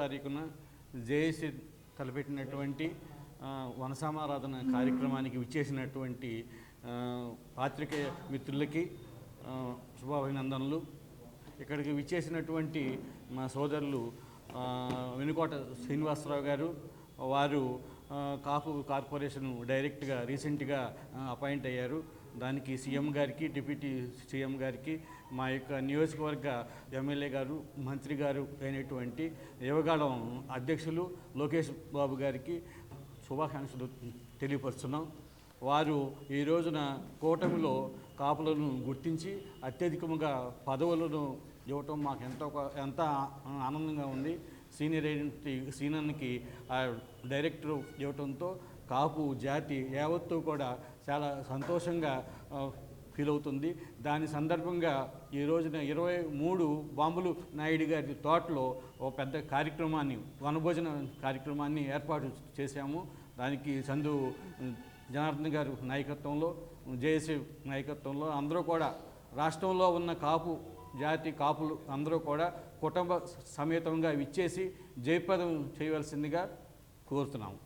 తారీఖున జేఏసీ తలపెట్టినటువంటి వనసామారాధన కార్యక్రమానికి విచ్చేసినటువంటి పాత్రికేయ మిత్రులకి శుభాభినందనలు. ఇక్కడికి విచ్చేసినటువంటి మా సోదరులు వెనుకోట శ్రీనివాసరావు గారు వారు కాపు కార్పొరేషన్ డైరెక్ట్గా రీసెంట్గా అపాయింట్ అయ్యారు. దానికి సీఎం గారికి డిప్యూటీ సీఎం గారికి మా యొక్క నియోజకవర్గ ఎమ్మెల్యే గారు మంత్రి గారు అయినటువంటి యువగాళం అధ్యక్షులు లోకేష్ బాబు గారికి శుభాకాంక్షలు తెలియపరుస్తున్నాం. వారు ఈ రోజున కూటమిలో కాపులను గుర్తించి అత్యధికముగా పదవులను ఇవ్వటం మాకు ఎంతో ఎంత ఆనందంగా ఉంది. సీనియర్ అయినటువంటి సీనియర్కి ఆ డైరెక్టర్ ఇవ్వటంతో కాపు జాతి యావత్తు కూడా చాలా సంతోషంగా ఫీల్ అవుతుంది. దాని సందర్భంగా ఈ రోజున ఇరవై మూడు బాంబులు నాయుడు గారి తోటలో ఒక పెద్ద కార్యక్రమాన్ని వనభోజన కార్యక్రమాన్ని ఏర్పాటు చేశాము. దానికి చందు జనార్దన్ గారు నాయకత్వంలో జేఏసీ నాయకత్వంలో అందరూ కూడా రాష్ట్రంలో ఉన్న కాపు జాతి కాపులు అందరూ కూడా కుటుంబ సమేతంగా విచ్చేసి జయప్రదం చేయవలసిందిగా కోరుతున్నాము.